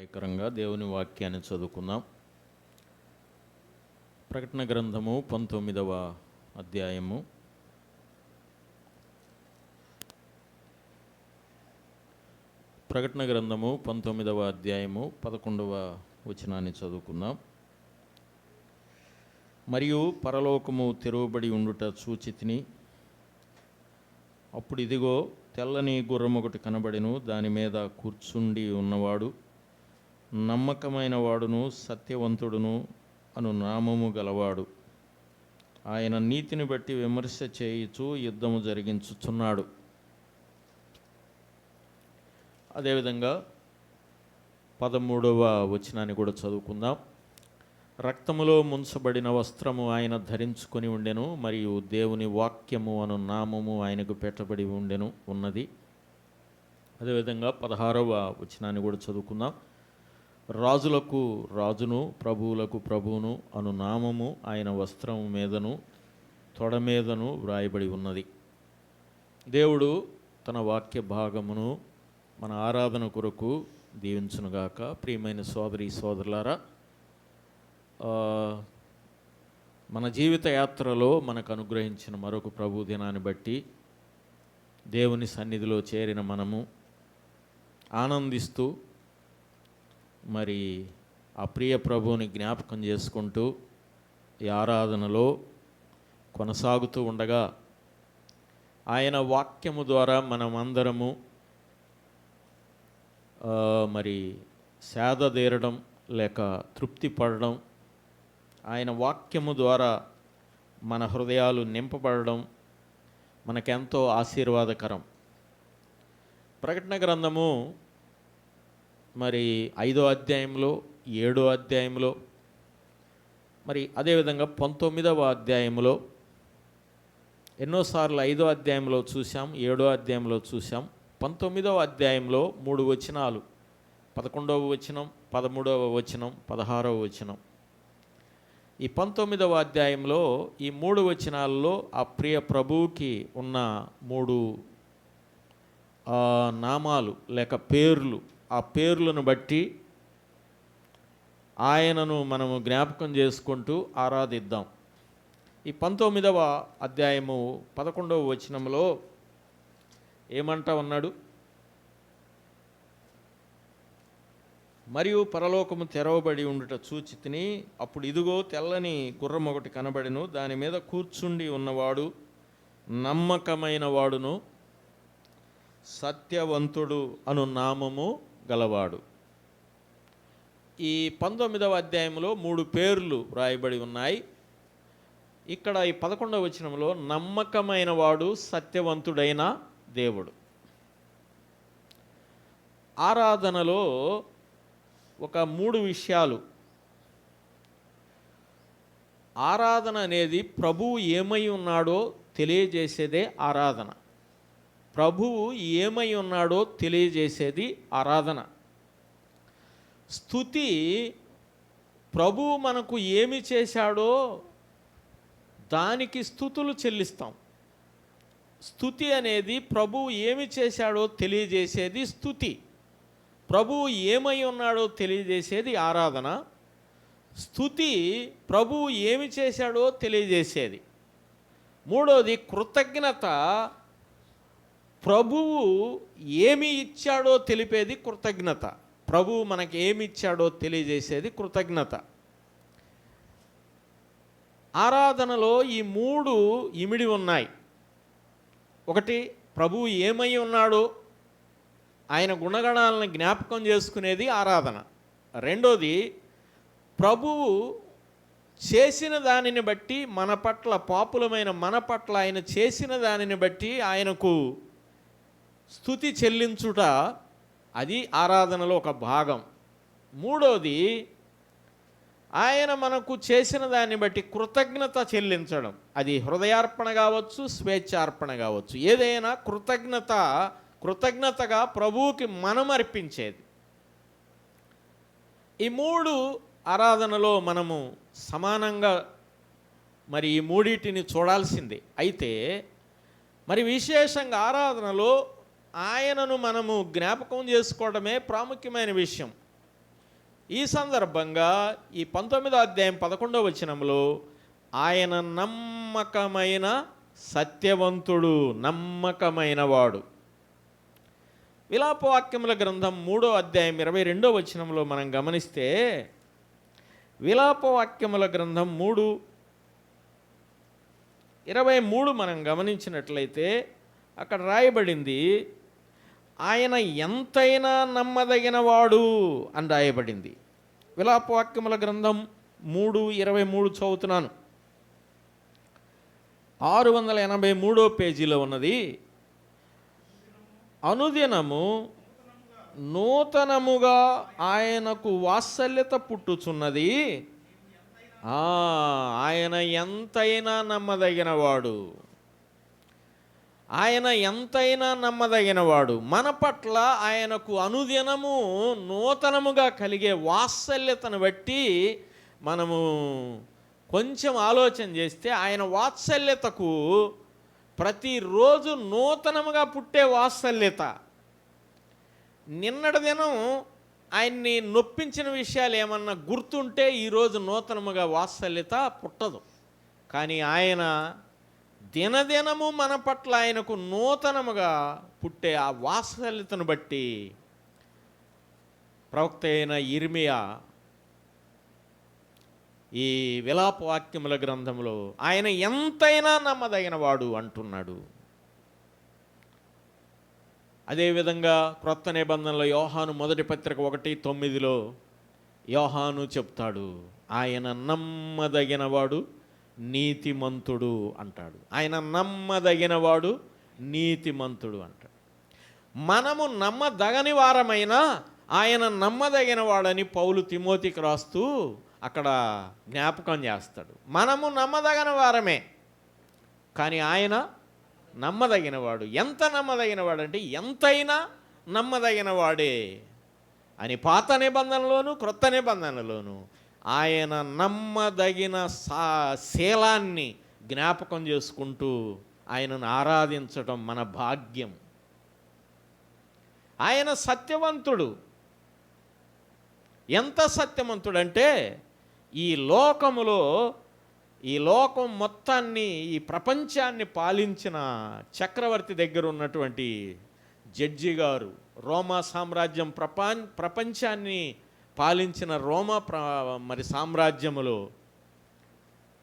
ఏకరంగా దేవుని వాక్యాన్ని చదువుకుందాం. ప్రకటన గ్రంథము పంతొమ్మిదవ అధ్యాయము. ప్రకటన గ్రంథము పంతొమ్మిదవ అధ్యాయము పదకొండవ వచనాన్ని చదువుకుందాం. మరియు పరలోకము తెరవబడి ఉండుట చూచితిని అప్పుడు ఇదిగో తెల్లని గుర్రం ఒకటి కనబడెను దాని మీద కూర్చుండి ఉన్నవాడు. నమ్మకమైన వాడును సత్యవంతుడును అను నామము గలవాడు. ఆయన నీతిని బట్టి విమర్శ చేయుచు యుద్ధము జరిగించుచున్నాడు. అదేవిధంగా పదమూడవ వచనాన్ని కూడా చదువుకుందాం. రక్తములో ముంచబడిన వస్త్రము ఆయన ధరించుకొని ఉండెను మరియు దేవుని వాక్యము అను నామము ఆయనకు పెట్టబడి ఉండెను ఉన్నది. అదేవిధంగా పదహారవ వచనాన్ని కూడా చదువుకుందాం. రాజులకు రాజును ప్రభువులకు ప్రభువును అను నామము ఆయన వస్త్రము మీదను తొడ మీదను వ్రాయబడి ఉన్నది. దేవుడు తన వాక్య భాగమును మన ఆరాధన కొరకు దీవించునుగాక. ప్రియమైన సోదరి సోదరులారా మన జీవిత యాత్రలో మనకు అనుగ్రహించిన మరొక ప్రభు దినాన్ని బట్టి దేవుని సన్నిధిలో చేరిన మనము ఆనందిస్తూ మరి ఆ ప్రియ ప్రభువుని జ్ఞాపకం చేసుకుంటూ ఈ ఆరాధనలో కొనసాగుతూ ఉండగా ఆయన వాక్యము ద్వారా మనం అందరము మరి సేద తీరడం లేక తృప్తి పడడం ఆయన వాక్యము ద్వారా మన హృదయాలు నింపబడడం మనకెంతో ఆశీర్వాదకరం. ప్రకటన గ్రంథము మరి ఐదో అధ్యాయంలో ఏడో అధ్యాయంలో మరి అదేవిధంగా పంతొమ్మిదవ అధ్యాయంలో ఎన్నోసార్లు ఐదో అధ్యాయంలో చూసాం ఏడో అధ్యాయంలో చూసాం పంతొమ్మిదవ అధ్యాయంలో మూడు వచనాలు. పదకొండవ వచనం పదమూడవ వచనం పదహారవ వచనం. ఈ పంతొమ్మిదవ అధ్యాయంలో ఈ మూడు వచనాల్లో ఆ ప్రియ ప్రభువుకి ఉన్న మూడు నామాలు లేక పేర్లు ఆ పేర్లను బట్టి ఆయనను మనము జ్ఞాపకం చేసుకుంటూ ఆరాధిద్దాం. ఈ పంతొమ్మిదవ అధ్యాయము పదకొండవ వచనంలో ఏమంటా ఉన్నాడు? మరియు పరలోకము తెరవబడి ఉండుట చూచితిని అప్పుడు ఇదిగో తెల్లని గుర్రం ఒకటి కనబడెను దాని మీద కూర్చుండి ఉన్నవాడు నమ్మకమైన వాడును సత్యవంతుడు అను నామము గలవాడు. ఈ పంతొమ్మిదవ అధ్యాయంలో మూడు పేర్లు వ్రాయబడి ఉన్నాయి. ఇక్కడ ఈ పదకొండవ వచనంలో నమ్మకమైన వాడు సత్యవంతుడైన దేవుడు. ఆరాధనలో ఒక మూడు విషయాలు. ఆరాధన అనేది ప్రభువు ఏమై ఉన్నాడో తెలియజేసేదే ఆరాధన. ప్రభువు ఏమై ఉన్నాడో తెలియజేసేది ఆరాధన. స్థుతి ప్రభువు మనకు ఏమి చేశాడో దానికి స్థుతులు చెల్లిస్తాం. స్థుతి అనేది ప్రభువు ఏమి చేశాడో తెలియజేసేది స్థుతి. ప్రభువు ఏమై ఉన్నాడో తెలియజేసేది ఆరాధన. స్థుతి ప్రభువు ఏమి చేశాడో తెలియజేసేది. మూడోది కృతజ్ఞత ప్రభువు ఏమి ఇచ్చాడో తెలిపేది కృతజ్ఞత. ప్రభువు మనకి ఏమి ఇచ్చాడో తెలియజేసేది కృతజ్ఞత. ఆరాధనలో ఈ మూడు ఇమిడి ఉన్నాయి. ఒకటి ప్రభువు ఏమై ఉన్నాడో ఆయన గుణగణాలను జ్ఞాపకం చేసుకునేది ఆరాధన. రెండోది ప్రభువు చేసిన దానిని బట్టి మన పట్ల పాపులమైన మన పట్ల ఆయన చేసిన దానిని బట్టి ఆయనకు స్థుతి చెల్లించుట అది ఆరాధనలో ఒక భాగం. మూడోది ఆయన మనకు చేసిన దాన్ని బట్టి కృతజ్ఞత చెల్లించడం. అది హృదయార్పణ కావచ్చు స్వేచ్ఛార్పణ కావచ్చు. ఏదైనా కృతజ్ఞత కృతజ్ఞతగా ప్రభువుకి మనం అర్పించేది ఈ మూడు ఆరాధనలో మనము సమానంగా మరి ఈ మూడింటిని చూడాల్సిందే. అయితే మరి విశేషంగా ఆరాధనలో ఆయనను మనము జ్ఞాపకం చేసుకోవడమే ప్రాముఖ్యమైన విషయం. ఈ సందర్భంగా ఈ పంతొమ్మిదో అధ్యాయం పదకొండవ వచనంలో ఆయన నమ్మకమైన సత్యవంతుడు నమ్మకమైన వాడు. విలాపవాక్యముల గ్రంథం మూడో అధ్యాయం ఇరవై రెండో వచనంలో మనం గమనిస్తే విలాపవాక్యముల గ్రంథం మూడు ఇరవై మూడు మనం గమనించినట్లయితే అక్కడ రాయబడింది ఆయన ఎంతైనా నమ్మదగినవాడు అని రాయబడింది. విలాపవాక్యముల గ్రంథం మూడు ఇరవై మూడు చదువుతున్నాను. ఆరు వందల ఎనభై మూడో పేజీలో ఉన్నది అనుదినము నూతనముగా ఆయనకు వాత్సల్యత పుట్టుచున్నది. ఆయన ఎంతైనా నమ్మదగినవాడు. ఆయన ఎంతైనా నమ్మదగినవాడు. మన పట్ల ఆయనకు అనుదినము నూతనముగా కలిగే వాత్సల్యతను బట్టి మనము కొంచెం ఆలోచన చేస్తే ఆయన వాత్సల్యతకు ప్రతిరోజు నూతనముగా పుట్టే వాత్సల్యత. నిన్నటి దినం ఆయన్ని నొప్పించిన విషయాలు ఏమన్నా గుర్తుంటే ఈరోజు నూతనముగా వాత్సల్యత పుట్టదు. కానీ ఆయన దినదినము మన పట్ల ఆయనకు నూతనముగా పుట్టే ఆ వాత్సల్యతను బట్టి ప్రవక్త అయిన ఇర్మియా ఈ విలాప వాక్యముల గ్రంథంలో ఆయన ఎంతైనా నమ్మదగిన వాడు అంటున్నాడు అదేవిధంగా క్రొత్త నిబంధనలో యోహాను మొదటి పత్రిక ఒకటి తొమ్మిదిలో యోహాను చెప్తాడు ఆయన నమ్మదగినవాడు నీతిమంతుడు అంటాడు. ఆయన నమ్మదగినవాడు నీతిమంతుడు అంటాడు. మనము నమ్మదగని వారమైనా ఆయన నమ్మదగిన వాడని పౌలు తిమోతికి రాస్తూ అక్కడ జ్ఞాపకం చేస్తాడు. మనము నమ్మదగిన వారమే కానీ ఆయన నమ్మదగినవాడు. ఎంత నమ్మదగినవాడు అంటే ఎంతైనా నమ్మదగినవాడే అని పాత నిబంధనలోను క్రొత్త నిబంధనలోను ఆయన నమ్మదగిన సా శీలాన్ని జ్ఞాపకం చేసుకుంటూ ఆయనను ఆరాధించటం మన భాగ్యం. ఆయన సత్యవంతుడు. ఎంత సత్యవంతుడంటే ఈ లోకములో ఈ లోకం మొత్తాన్ని ఈ ప్రపంచాన్ని పాలించిన చక్రవర్తి దగ్గర ఉన్నటువంటి జడ్జి గారు రోమా సామ్రాజ్యం ప్రపంచాన్ని పాలించిన రోమా ప్ర మరి సామ్రాజ్యములో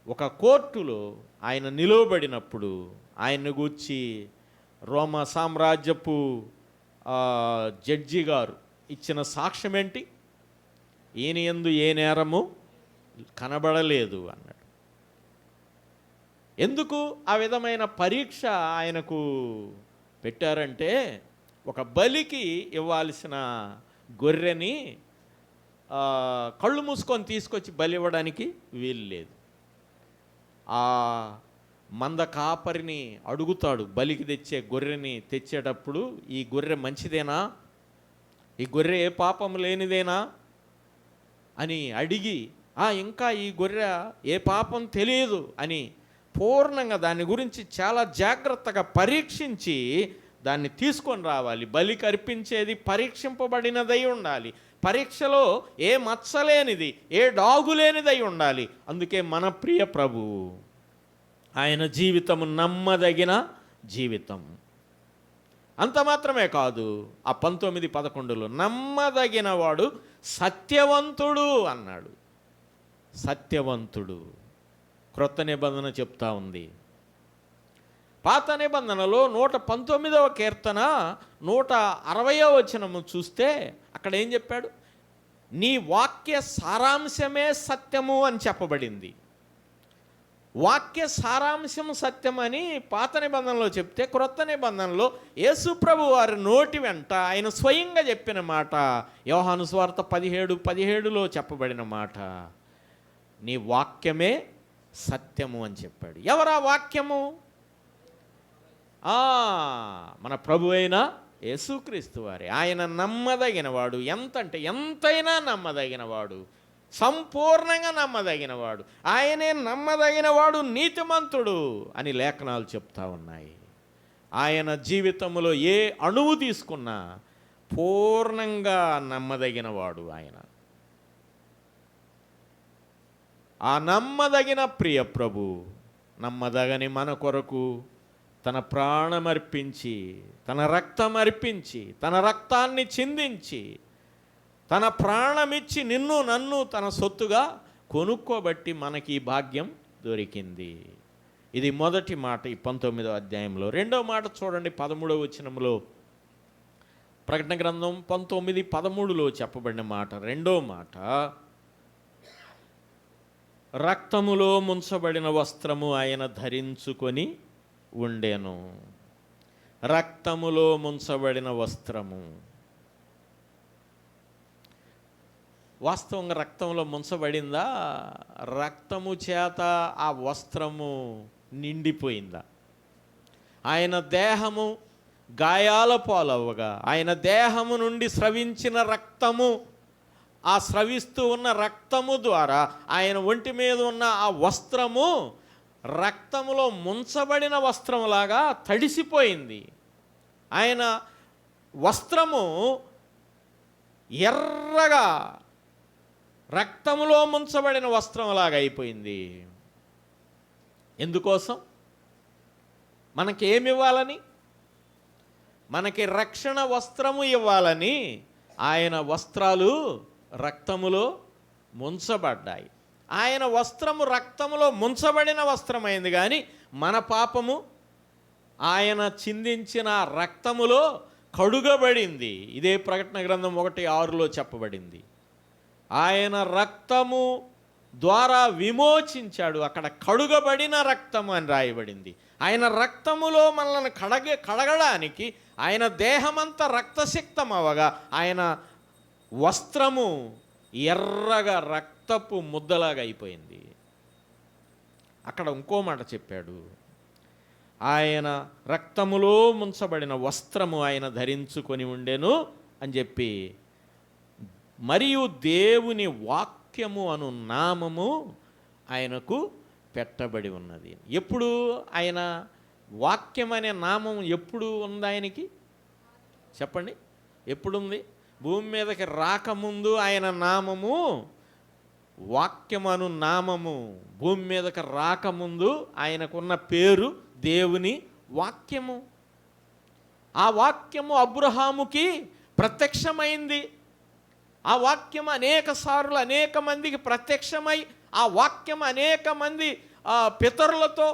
ఒక కోర్టులో ఆయన నిలువబడినప్పుడు ఆయన గూర్చి రోమా సామ్రాజ్యపు జడ్జి గారు ఇచ్చిన సాక్ష్యం ఏంటి ఈయన ఎందు ఏ నేరము కనబడలేదు అన్నాడు. ఎందుకు ఆ విధమైన పరీక్ష ఆయనకు పెట్టారంటే ఒక బలికి ఇవ్వాల్సిన గొర్రెని కళ్ళు మూసుకొని తీసుకొచ్చి బలి ఇవ్వడానికి వీలు లేదు. ఆ మంద కాపరిని అడుగుతాడు బలికి తెచ్చే గొర్రెని తెచ్చేటప్పుడు ఈ గొర్రె మంచిదేనా? ఈ గొర్రె ఏ పాపం లేనిదేనా? అని అడిగి ఇంకా ఈ గొర్రె ఏ పాపం తెలియదు అని పూర్ణంగా దాని గురించి చాలా జాగ్రత్తగా పరీక్షించి దాన్ని తీసుకొని రావాలి. బలికి అర్పించేది పరీక్షింపబడినదై ఉండాలి. పరీక్షలో ఏ మచ్చలేనిది ఏ డాగు లేనిదై ఉండాలి. అందుకే మన ప్రియ ప్రభు ఆయన జీవితము నమ్మదగిన జీవితం. అంత మాత్రమే కాదు ఆ పంతొమ్మిది పదకొండులో నమ్మదగిన వాడు సత్యవంతుడు అన్నాడు. సత్యవంతుడు. క్రొత్త నిబంధన చెప్తా ఉంది. పాత నిబంధనలో నూట పంతొమ్మిదవ కీర్తన నూట అరవయో వచనము చూస్తే అక్కడ ఏం చెప్పాడు? నీ వాక్య సారాంశమే సత్యము అని చెప్పబడింది. వాక్య సారాంశం సత్యమని పాత నిబంధనలో చెప్తే క్రొత్త నిబంధనలో యేసుప్రభు వారి నోటి వెంట ఆయన స్వయంగా చెప్పిన మాట యోహానుస్వార్త పదిహేడు పదిహేడులో చెప్పబడిన మాట. నీ వాక్యమే సత్యము అని చెప్పాడు. ఎవరా వాక్యము? మన ప్రభు అయిన యేసుక్రీస్తు వారి. ఆయన నమ్మదగినవాడు ఎంతంటే ఎంతైనా నమ్మదగినవాడు సంపూర్ణంగా నమ్మదగినవాడు ఆయనే నమ్మదగినవాడు నీతిమంతుడు అని లేఖనాలు చెప్తా ఉన్నాయి. ఆయన జీవితంలో ఏ అణువు తీసుకున్నా పూర్ణంగా నమ్మదగినవాడు ఆయన. ఆ నమ్మదగిన ప్రియ ప్రభు నమ్మదగని మన కొరకు తన ప్రాణమర్పించి తన రక్తం అర్పించి తన రక్తాన్ని చిందించి తన ప్రాణమిచ్చి నిన్ను నన్ను తన సొత్తుగా కొనుక్కోబట్టి మనకి ఈ భాగ్యం దొరికింది. ఇది మొదటి మాట ఈ పంతొమ్మిదో అధ్యాయంలో. రెండో మాట చూడండి పదమూడవ వచనంలో. ప్రకటన గ్రంథం పంతొమ్మిది పదమూడులో చెప్పబడిన మాట. రెండో మాట. రక్తములో ముంచబడిన వస్త్రము ఆయన ధరించుకొని ఉండెను. రక్తములో ముంచబడిన వస్త్రము. వాస్తవంగా రక్తంలో ముంచబడిందా? రక్తము చేత ఆ వస్త్రము నిండిపోయిందా? ఆయన దేహము గాయాల పాలవ్వగా ఆయన దేహము నుండి స్రవించిన రక్తము ఆ స్రవిస్తూ ఉన్న రక్తము ద్వారా ఆయన ఒంటి మీద ఉన్న ఆ వస్త్రము రక్తములో ముంచబడిన వస్త్రములాగా తడిసిపోయింది. ఆయన వస్త్రము ఎర్రగా రక్తములో ముంచబడిన వస్త్రంలాగా అయిపోయింది. ఎందుకోసం? మనకేమివ్వాలని? మనకి రక్షణ వస్త్రము ఇవ్వాలని ఆయన వస్త్రాలు రక్తములో ముంచబడ్డాయి. ఆయన వస్త్రము రక్తములో ముంచబడిన వస్త్రమైంది కానీ మన పాపము ఆయన చిందించిన రక్తములో కడుగబడింది. ఇదే ప్రకటన గ్రంథం ఒకటి ఆరులో చెప్పబడింది. ఆయన రక్తము ద్వారా విమోచించాడు. అక్కడ కడుగబడిన రక్తము అని రాయబడింది. ఆయన రక్తములో మనల్ని కడగ కడగడానికి ఆయన దేహమంతా రక్తసిక్తం అవగా ఆయన వస్త్రము ఎర్రగా రక్తపు ముద్దలాగా అయిపోయింది. అక్కడ ఇంకో మాట చెప్పాడు. ఆయన రక్తములో ముంచబడిన వస్త్రము ఆయన ధరించుకొని ఉండెను అని చెప్పి మరియు దేవుని వాక్యము అను నామము ఆయనకు పెట్టబడి ఉన్నది. ఎప్పుడు ఆయన వాక్యం అనే నామం ఎప్పుడు ఉంది ఆయనకి? చెప్పండి. ఎప్పుడుంది భూమి మీదకి రాకముందు ఆయన నామము వాక్యమను నామము. భూమి మీదకి రాకముందు ఆయనకున్న పేరు దేవుని వాక్యము. ఆ వాక్యము అబ్రహాముకి ప్రత్యక్షమైంది. ఆ వాక్యం అనేక సార్లు అనేక మందికి ప్రత్యక్షమై ఆ వాక్యం అనేక మంది ఆ, పితరులతో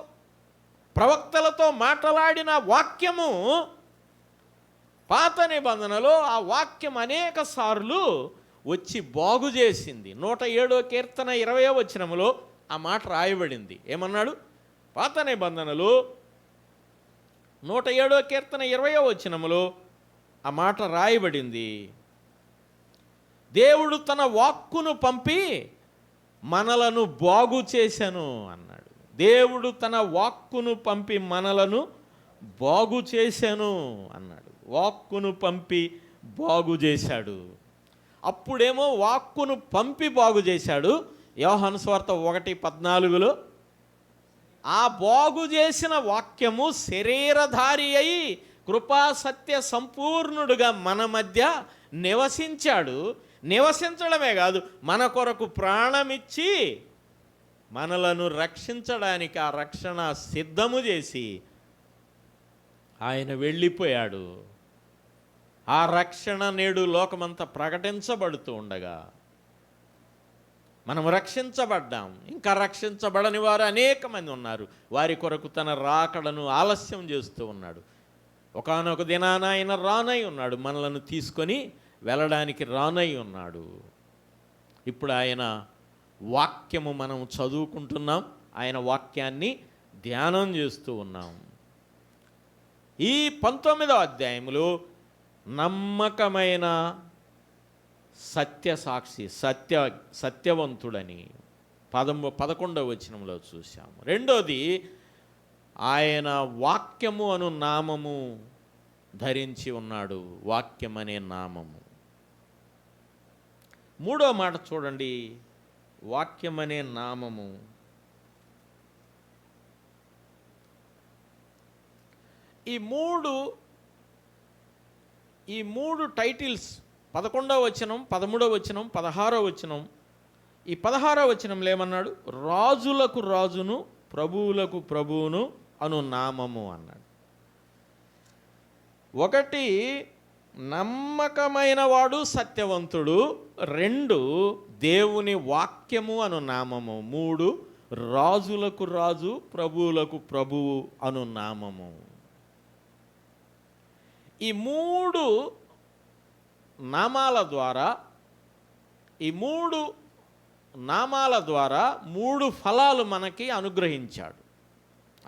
ప్రవక్తలతో మాట్లాడిన వాక్యము పాత నిబంధనలో ఆ వాక్యం అనేక సార్లు వచ్చి బాగు చేసింది. నూట ఏడో కీర్తన ఇరవయో వచ్చినములో ఆ మాట రాయబడింది. ఏమన్నాడు? పాత నిబంధనలు నూట ఏడో కీర్తన ఇరవయో వచ్చినములో ఆ మాట రాయబడింది. దేవుడు తన వాక్కును పంపి మనలను బాగు చేశాను అన్నాడు. దేవుడు తన వాక్కును పంపి మనలను బాగు చేశాను అన్నాడు. వాక్కును పంపి బాగు చేశాడు. అప్పుడేమో వాక్కును పంపి బాగు చేశాడు. యోహాను స్వార్త ఒకటి పద్నాలుగులో ఆ బాగు చేసిన వాక్యము శరీరధారి అయి కృపా సత్య సంపూర్ణుడుగా మన మధ్య నివసించాడు. నివసించడమే కాదు మన కొరకు ప్రాణమిచ్చి మనలను రక్షించడానికి ఆ రక్షణ సిద్ధము చేసి ఆయన వెళ్ళిపోయాడు. ఆ రక్షణ నేడు లోకమంతా ప్రకటించబడుతూ ఉండగా మనం రక్షించబడ్డాం. ఇంకా రక్షించబడని వారు అనేక మంది ఉన్నారు. వారి కొరకు తన రాకడను ఆలస్యం చేస్తూ ఉన్నాడు. ఒకానొక దినాన ఆయన రానై ఉన్నాడు. మనలను తీసుకొని వెళ్ళడానికి రానై ఉన్నాడు. ఇప్పుడు ఆయన వాక్యము మనం చదువుకుంటున్నాం. ఆయన వాక్యాన్ని ధ్యానం చేస్తూ ఉన్నాం. ఈ పంతొమ్మిదవ అధ్యాయంలో నమ్మకమైన సత్య సాక్షి సత్య సత్యవంతుడని పదము పదకొండవ వచనంలో చూసాము రెండోది ఆయన వాక్యము అను నామము ధరించి ఉన్నాడు. వాక్యం అనే నామము. మూడో మాట చూడండి. వాక్యం అనే నామము. ఈ మూడు ఈ మూడు టైటిల్స్ పదకొండవ వచనం పదమూడవ వచనం పదహారవ వచనం. ఈ పదహారవ వచనంలో ఏమన్నాడు? రాజులకు రాజును ప్రభువులకు ప్రభువును అను నామము అన్నాడు. ఒకటి నమ్మకమైన వాడు సత్యవంతుడు. రెండు దేవుని వాక్యము అను నామము. మూడు రాజులకు రాజు ప్రభువులకు ప్రభువు అను నామము. ఈ మూడు నామాల ద్వారా ఈ మూడు నామాల ద్వారా మూడు ఫలాలు మనకి అనుగ్రహించాడు.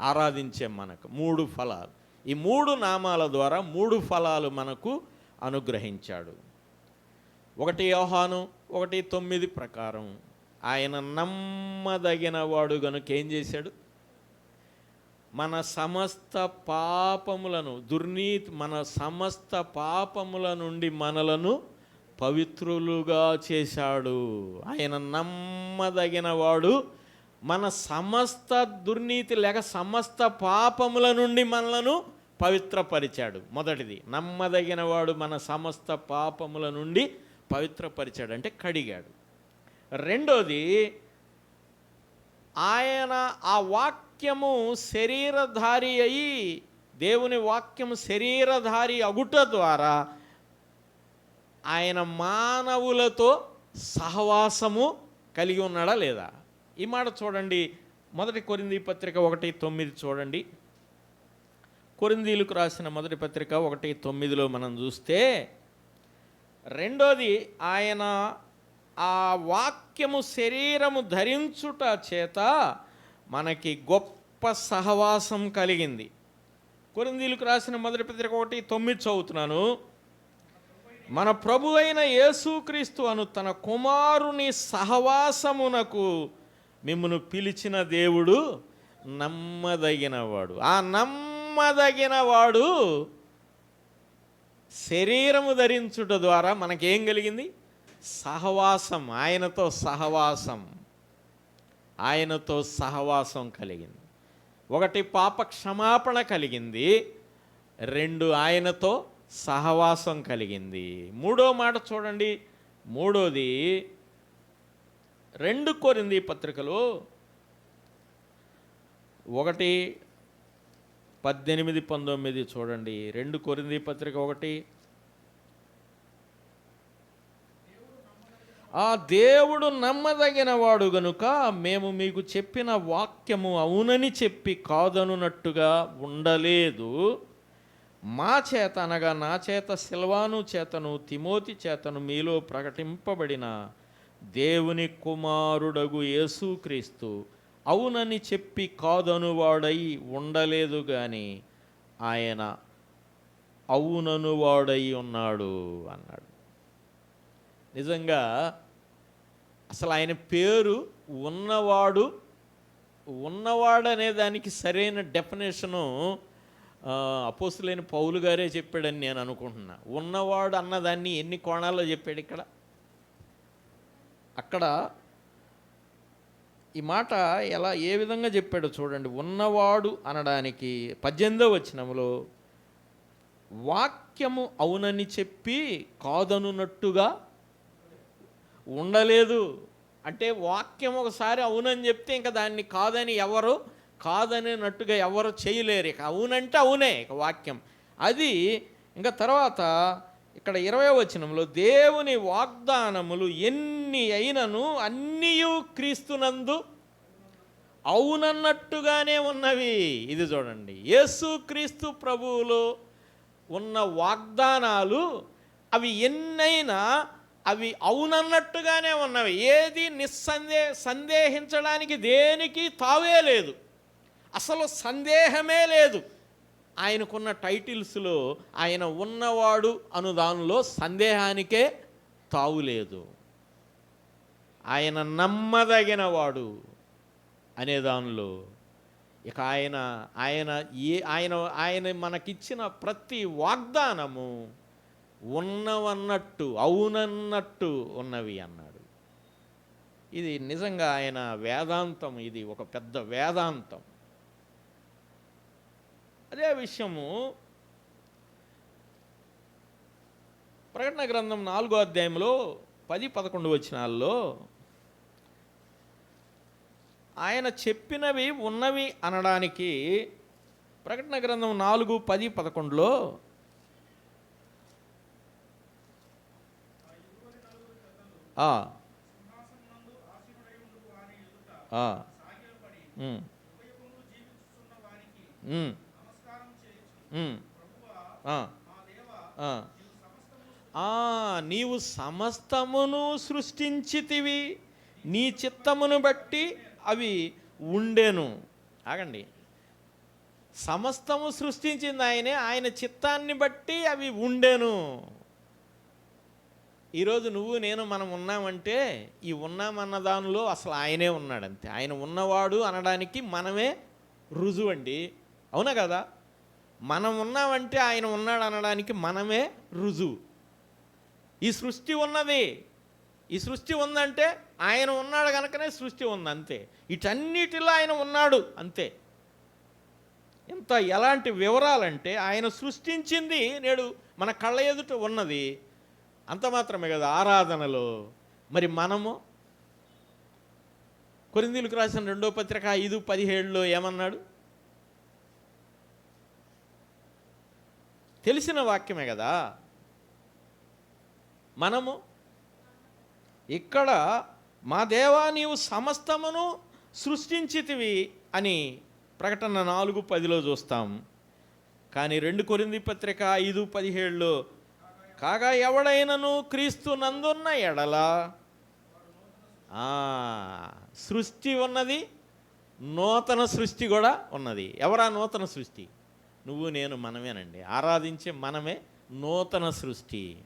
ఆరాధించే మనకు మూడు ఫలాలు. ఈ మూడు నామాల ద్వారా మూడు ఫలాలు మనకు అనుగ్రహించాడు. ఒకటి యోహాను ఒకటి తొమ్మిది ప్రకారం. ఆయన నమ్మదగిన వాడు గనుక ఏం చేశాడు? మన సమస్త పాపములను దుర్నీతి మన సమస్త పాపముల నుండి మనలను పవిత్రులుగా చేశాడు. ఆయన నమ్మదగిన వాడు మన సమస్త దుర్నీతి లేక సమస్త పాపముల నుండి మనలను పవిత్రపరిచాడు. మొదటిది నమ్మదగిన వాడు మన సమస్త పాపముల నుండి పవిత్రపరిచాడు అంటే కడిగాడు. రెండోది ఆయన ఆ వాక్ వాక్యము శరీరధారి అయి దేవుని వాక్యము శరీరధారి అగుట ద్వారా ఆయన మానవులతో సహవాసము కలిగి ఉన్నాడా లేదా? ఈ మాట చూడండి. మొదటి కొరింది పత్రిక ఒకటి తొమ్మిది చూడండి. కొరిందీలకు రాసిన మొదటి పత్రిక ఒకటి తొమ్మిదిలో మనం చూస్తే రెండోది ఆయన ఆ వాక్యము శరీరము ధరించుట చేత మనకి గొప్ప సహవాసం కలిగింది. కొరిందీలకు రాసిన మొదటి పత్రిక ఒకటి తొమ్మిది చదువుతున్నాను. మన ప్రభు అయిన యేసుక్రీస్తు అను తన కుమారుని సహవాసమునకు మిమ్మను పిలిచిన దేవుడు నమ్మదగినవాడు. ఆ నమ్మదగినవాడు శరీరము ధరించుట ద్వారా మనకేం కలిగింది? సహవాసం ఆయనతో సహవాసం. ఆయనతో సహవాసం కలిగింది. ఒకటి పాప క్షమాపణ కలిగింది రెండు ఆయనతో సహవాసం కలిగింది. మూడో మాట చూడండి. మూడోది రెండు కోరింది పత్రికలో. ఒకటి పద్దెనిమిది పంతొమ్మిది చూడండి. రెండు కొరింది పత్రిక ఒకటి. ఆ దేవుడు నమ్మదగిన వాడు గనుక మేము మీకు చెప్పిన వాక్యము అవునని చెప్పి కాదనున్నట్టుగా ఉండలేదు. మా చేత అనగా నా చేత సిల్వాను చేతను తిమోతి చేతను మీలో ప్రకటింపబడిన దేవుని కుమారుడగు యేసుక్రీస్తు అవునని చెప్పి కాదనువాడై ఉండలేదు కానీ ఆయన అవుననువాడై ఉన్నాడు అన్నాడు. నిజంగా అసలు ఆయన పేరు ఉన్నవాడు ఉన్నవాడు అనే దానికి సరైన డెఫినేషను అపోసులైన పౌలు గారే చెప్పాడని నేను అనుకుంటున్నా. ఉన్నవాడు అన్నదాన్ని ఎన్ని కోణాల్లో చెప్పాడు ఇక్కడ? అక్కడ ఈ మాట ఎలా ఏ విధంగా చెప్పాడో చూడండి. ఉన్నవాడు అనడానికి పద్దెనిమిదో వచ్చినములో వాక్యము అవునని చెప్పి కాదనున్నట్టుగా ఉండలేదు. అంటే వాక్యం ఒకసారి అవునని చెప్తే ఇంకా దాన్ని కాదని ఎవరు కాదనేనట్టుగా ఎవరు చేయలేరు. ఇక అవునంటే అవునే ఇక వాక్యం. అది ఇంకా తర్వాత ఇక్కడ ఇరవై వచనంలో దేవుని వాగ్దానములు ఎన్ని అయినను అన్నీయు క్రీస్తునందు అవునన్నట్టుగానే ఉన్నవి. ఇది చూడండి. యేసు క్రీస్తు ప్రభువులో ఉన్న వాగ్దానాలు అవి ఎన్నైనా అవి అవునన్నట్టుగానే ఉన్నవి. ఏది నిస్సందే సందేహించడానికి దేనికి తావే లేదు. అసలు సందేహమే లేదు. ఆయనకున్న టైటిల్స్లో ఆయన ఉన్నవాడు అను దానిలో సందేహానికే తావులేదు ఆయన నమ్మదగినవాడు అనే దానిలో ఇక ఆయన ఆయన ఏ ఆయన ఆయన మనకిచ్చిన ప్రతి వాగ్దానము ఉన్నవన్నట్టు అవునన్నట్టు ఉన్నవి అన్నాడు. ఇది నిజంగా ఆయన వేదాంతం ఇది ఒక పెద్ద వేదాంతం. అదే విషయము ప్రకటన గ్రంథం నాలుగో అధ్యాయంలో పది పదకొండు వచనాల్లో ఆయన చెప్పినవి ఉన్నవి అనడానికి ప్రకటన గ్రంథం నాలుగు పది పదకొండులో ఆ. ఆ. ఉమ్. ఉమ్. ఉమ్. ఆ. ఆ. ఆ, నీవు సమస్తమును సృష్టించితివి. నీ చిత్తమును బట్టి అవి ఉండెను. ఆగండి. సమస్తము సృష్టించింది ఆయనే. ఆయన చిత్తాన్ని బట్టి అవి ఉండెను. ఈరోజు నువ్వు నేను మనం ఉన్నామంటే ఈ ఉన్నామన్న దానిలో అసలు ఆయనే ఉన్నాడంతే. ఆయన ఉన్నవాడు అనడానికి మనమే రుజువు అండి అవునా కదా? మనం ఉన్నామంటే ఆయన ఉన్నాడు అనడానికి మనమే రుజువు. ఈ సృష్టి ఉన్నది. ఈ సృష్టి ఉందంటే ఆయన ఉన్నాడు కనుకనే సృష్టి ఉంది అంతే ఇటన్నిటిలో ఆయన ఉన్నాడు అంతే. ఎంత ఎలాంటి వివరాలంటే ఆయన సృష్టించింది నేడు మన కళ్ళ ఎదుట ఉన్నది. అంత మాత్రమే కదా ఆరాధనలో. మరి మనము కొరిందీలకు రాసిన రెండో పత్రిక ఐదు పదిహేడులో ఏమన్నాడు? తెలిసిన వాక్యమే కదా. మనము ఇక్కడ మా దేవా నీవు సమస్తమును సృష్టించితివి అని ప్రకటన నాలుగు పదిలో చూస్తాం. కానీ రెండు కొరింది పత్రిక ఐదు పదిహేడులో కాగా ఎవడైనను క్రీస్తు నందున్న ఎడల? సృష్టి ఉన్నది నూతన సృష్టి కూడా ఉన్నది. ఎవరా నూతన సృష్టి? నువ్వు నేను మనమేనండి. ఆరాధించే మనమే నూతన సృష్టి.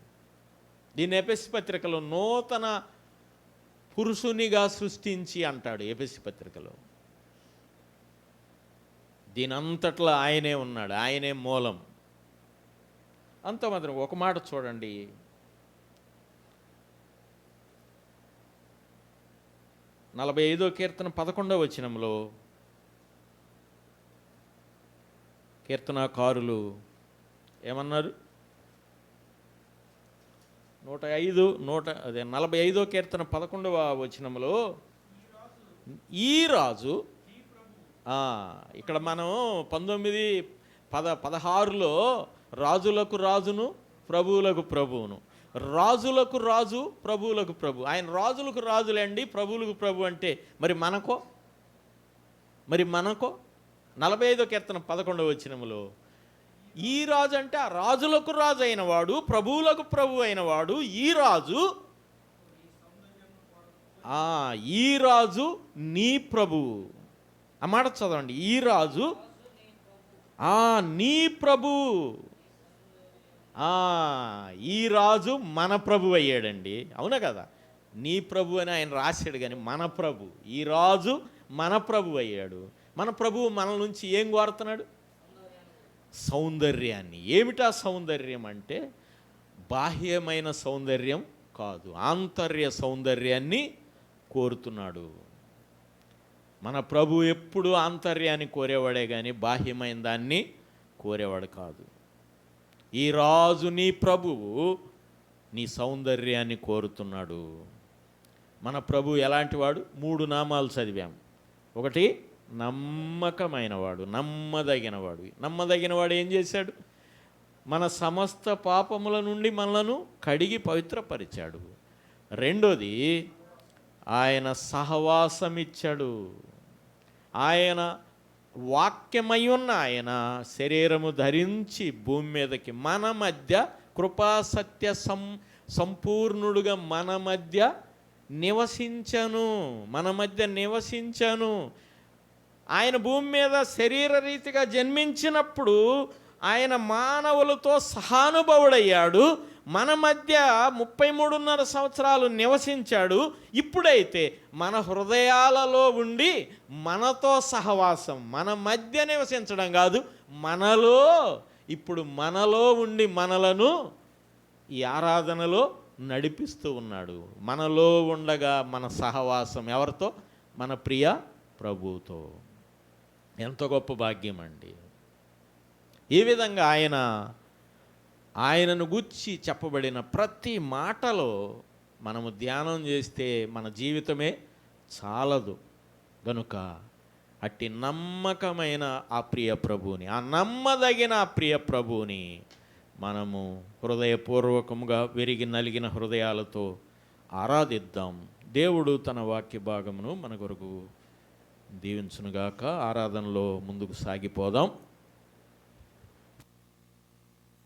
దీన్ని ఎపిసి పత్రికలో నూతన పురుషునిగా సృష్టించి అంటాడు ఎపిసి పత్రికలో. దీని అంతట్లో ఆయనే ఉన్నాడు ఆయనే మూలం. అంత మాత్రం ఒక మాట చూడండి. నలభై ఐదో కీర్తన పదకొండవ వచనంలో కీర్తనాకారులు ఏమన్నారు? నూట ఐదు నూట అదే నలభై ఐదో కీర్తన పదకొండవ వచనంలో ఈ రాజు ఇక్కడ మనం పంతొమ్మిది పద పదహారులో రాజులకు రాజును ప్రభువులకు ప్రభువును. రాజులకు రాజు ప్రభువులకు ప్రభు. ఆయన రాజులకు రాజులేండి ప్రభువులకు ప్రభు అంటే మరి మనకో? మరి మనకో? నలభై ఐదో కీర్తన పదకొండవ వచ్చినములో ఈ రాజు అంటే ఆ రాజులకు రాజు అయిన వాడు ప్రభువులకు ప్రభు అయిన వాడు ఈ రాజు ఈ రాజు నీ ప్రభువు. ఆ మాట చదవండి. ఈ రాజు ఆ నీ ప్రభు ఈ రాజు మన ప్రభు అయ్యాడండి. అవునా కదా? నీ ప్రభు అని ఆయన రాశాడు కానీ మన ప్రభు. ఈ రాజు మన ప్రభు అయ్యాడు. మన ప్రభువు మన నుంచి ఏం కోరుతున్నాడు? సౌందర్యాన్ని. ఏమిటా సౌందర్యం అంటే? బాహ్యమైన సౌందర్యం కాదు. ఆంతర్య సౌందర్యాన్ని కోరుతున్నాడు. మన ప్రభు ఎప్పుడు ఆంతర్యాన్ని కోరేవాడే కానీ బాహ్యమైన దాన్ని కోరేవాడు కాదు. ఈ రాజు నీ ప్రభువు నీ సౌందర్యాన్ని కోరుతున్నాడు. మన ప్రభు ఎలాంటివాడు మూడు నామాలు చదివాం. ఒకటి నమ్మకమైనవాడు నమ్మదగినవాడు. నమ్మదగినవాడు ఏం చేశాడు? మన సమస్త పాపముల నుండి మనలను కడిగి పవిత్రపరిచాడు. రెండోది ఆయన సహవాసం ఇచ్చాడు ఆయన వాక్యమై ఉన్న ఆయన శరీరము ధరించి భూమి మీదకి మన మధ్య కృపాసత్య సం సంపూర్ణుడుగా మన మధ్య నివసించను. మన మధ్య నివసించను. ఆయన భూమి మీద శరీర రీతిగా జన్మించినప్పుడు ఆయన మానవులతో సహానుభవుడయ్యాడు. మన మధ్య ముప్పై మూడున్నర సంవత్సరాలు నివసించాడు. ఇప్పుడైతే మన హృదయాలలో ఉండి మనతో సహవాసం మన మధ్య నివసించడం కాదు మనలో ఇప్పుడు మనలో ఉండి మనలను ఈ ఆరాధనలో నడిపిస్తూ ఉన్నాడు. మనలో ఉండగా మన సహవాసం ఎవరితో? మన ప్రియ ప్రభుతో ఎంత గొప్ప భాగ్యం అండి ఈ విధంగా ఆయన ఆయనను గుచ్చి చెప్పబడిన ప్రతి మాటలో మనము ధ్యానం చేస్తే మన జీవితమే చాలదు. గనుక అట్టి నమ్మకమైన ఆ ప్రియ ప్రభువుని ఆ నమ్మదగిన ఆ ప్రియ ప్రభువుని మనము హృదయపూర్వకముగా విరిగి నలిగిన హృదయాలతో ఆరాధిద్దాం. దేవుడు తన వాక్య భాగమును మన కొరకు దీవించునుగాక. ఆరాధనలో ముందుకు సాగిపోదాం.